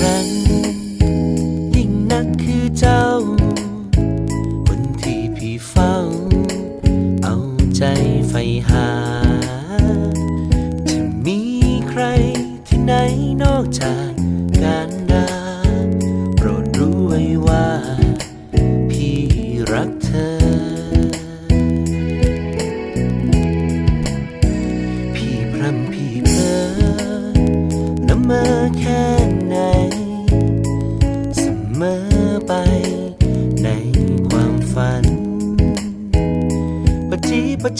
รัน ยิ่งนักคือเจ้า คนที่พี่เฝ้า เอาใจใฝ่หา จะมีใครที่ไหนนอกจากการดา โปรดรู้ไว้ว่า พี่รักเธอ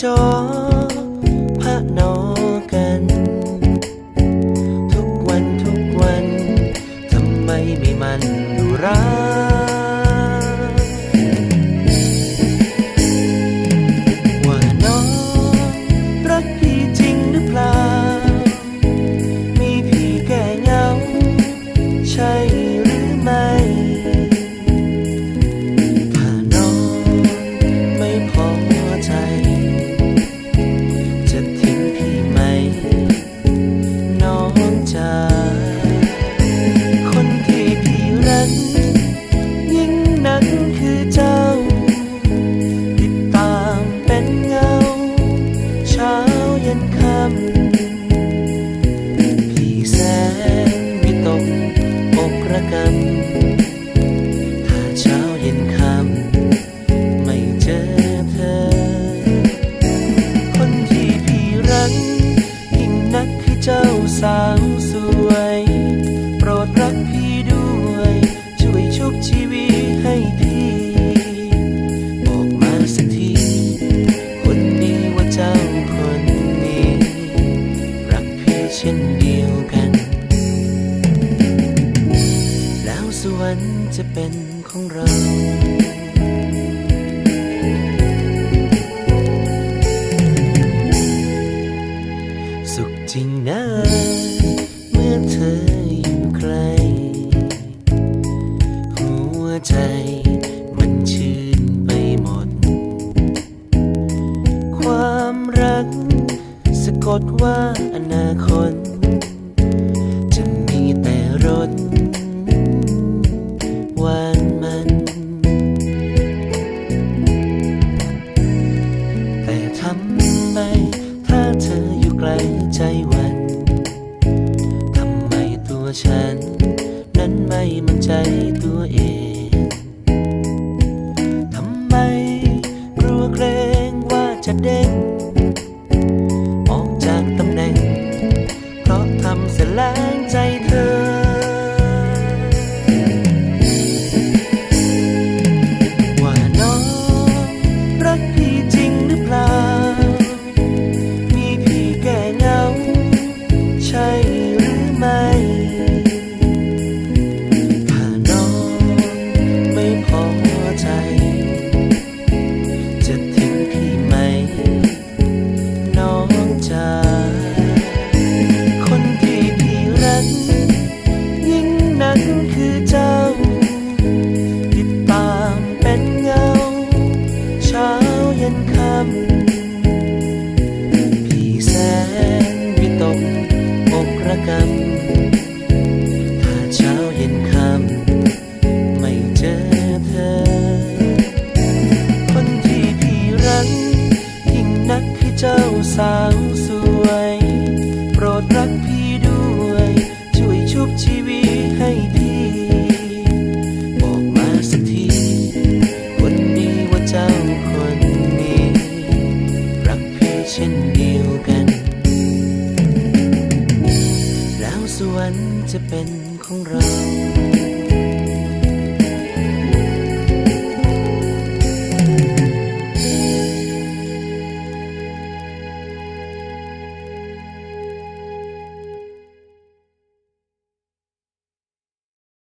จอพระนอกัน ทุกวันทุกวัน ทำไมไม่มันดูรัก ช่นเดียวกัน แล้วสวรรค์จะเป็นของเราสุขจริงนะเมื่อเธออยู่ใกล้หัวใจ สะกดว่าอนาคตจะมีแต่รถหวานมัน แต่ทำไมถ้าเธออยู่ไกลใจหวันทำไมตัวฉัน นั้นไม่มั่นใจตัวเอง กรรม ถ้าเช้าเย็นค่ำไม่เจอเธอ คนที่พี่รักยิ่งนักให้เจ้าสาวสวย จะเป็นของเรา